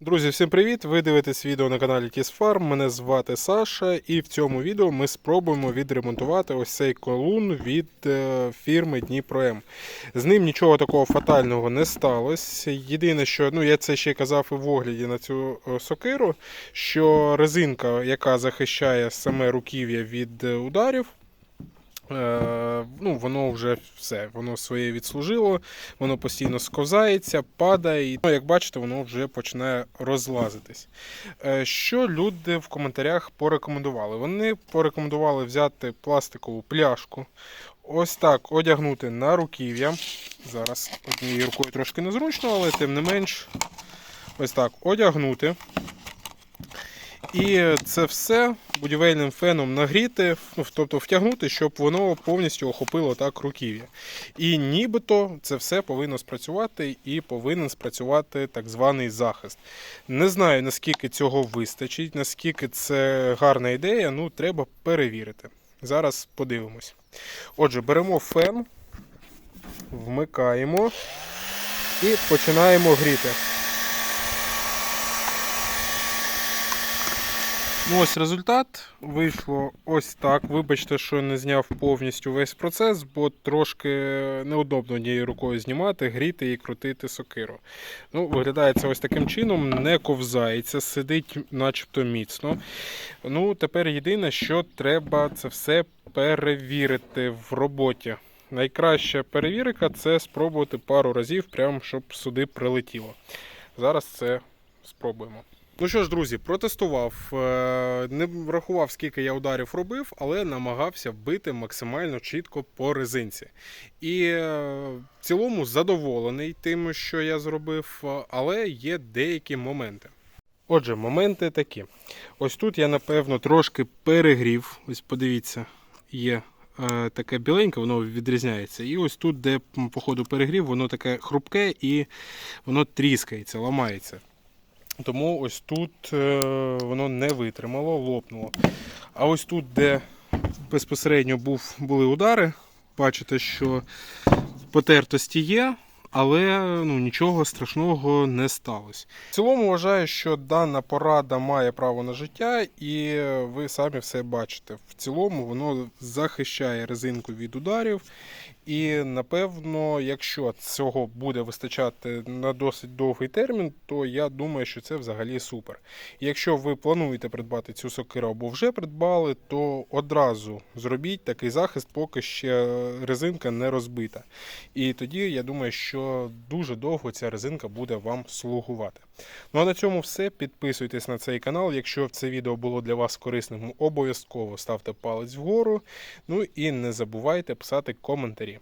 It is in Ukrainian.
Друзі, всім привіт! Ви дивитесь відео на каналі Farm. Мене звати Саша, і в цьому відео ми спробуємо відремонтувати ось цей колун від е, фірми Дніпро-М. З ним нічого такого фатального не сталося. Єдине, що ну я це ще казав і в огляді на цю е, сокиру, що резинка, яка захищає саме руків'я від е, ударів. Е, ну, воно вже все, воно своє відслужило, воно постійно сковзається, падає, і ну, як бачите, воно вже починає розлазитись. Е, що люди в коментарях порекомендували? Вони порекомендували взяти пластикову пляшку, ось так одягнути на руків'я. Зараз однією рукою трошки незручно, але тим не менш, ось так одягнути. І це все будівельним феном нагріти, ну, тобто втягнути, щоб воно повністю охопило так руків'я. І нібито це все повинно спрацювати і повинен спрацювати так званий захист. Не знаю, наскільки цього вистачить, наскільки це гарна ідея, ну треба перевірити. Зараз подивимось. Отже, беремо фен, вмикаємо і починаємо гріти. Ну, ось результат. Вийшло ось так. Вибачте, що не зняв повністю весь процес, бо трошки неудобно однією рукою знімати, гріти і крутити сокиру. Ну, Виглядає це ось таким чином, не ковзається, сидить начебто міцно. Ну, Тепер єдине, що треба це все перевірити в роботі. Найкраща перевірка це спробувати пару разів, прямо щоб сюди прилетіло. Зараз це спробуємо. Ну що ж, друзі, протестував. Е, Не врахував, скільки я ударів робив, але намагався вбити максимально чітко по резинці. І е, в цілому задоволений тим, що я зробив, е, але є деякі моменти. Отже, моменти такі. Ось тут я, напевно, трошки перегрів. Ось подивіться, є таке біленьке, воно відрізняється. І ось тут, де по ходу перегрів, воно таке хрупке і воно тріскається, ламається. Тому ось тут е, воно не витримало, лопнуло. А ось тут, де безпосередньо був, були удари, бачите, що потертості є, але ну, нічого страшного не сталося. В цілому вважаю, що дана порада має право на життя, і ви самі все бачите. В цілому воно захищає резинку від ударів. І напевно, якщо цього буде вистачати на досить довгий термін, то я думаю, що це взагалі супер. Якщо ви плануєте придбати цю сокиру або вже придбали, то одразу зробіть такий захист, поки ще резинка не розбита. І тоді я думаю, що дуже довго ця резинка буде вам слугувати. Ну а на цьому все. Підписуйтесь на цей канал. Якщо це відео було для вас корисним, обов'язково ставте палець вгору. Ну і не забувайте писати коментарі.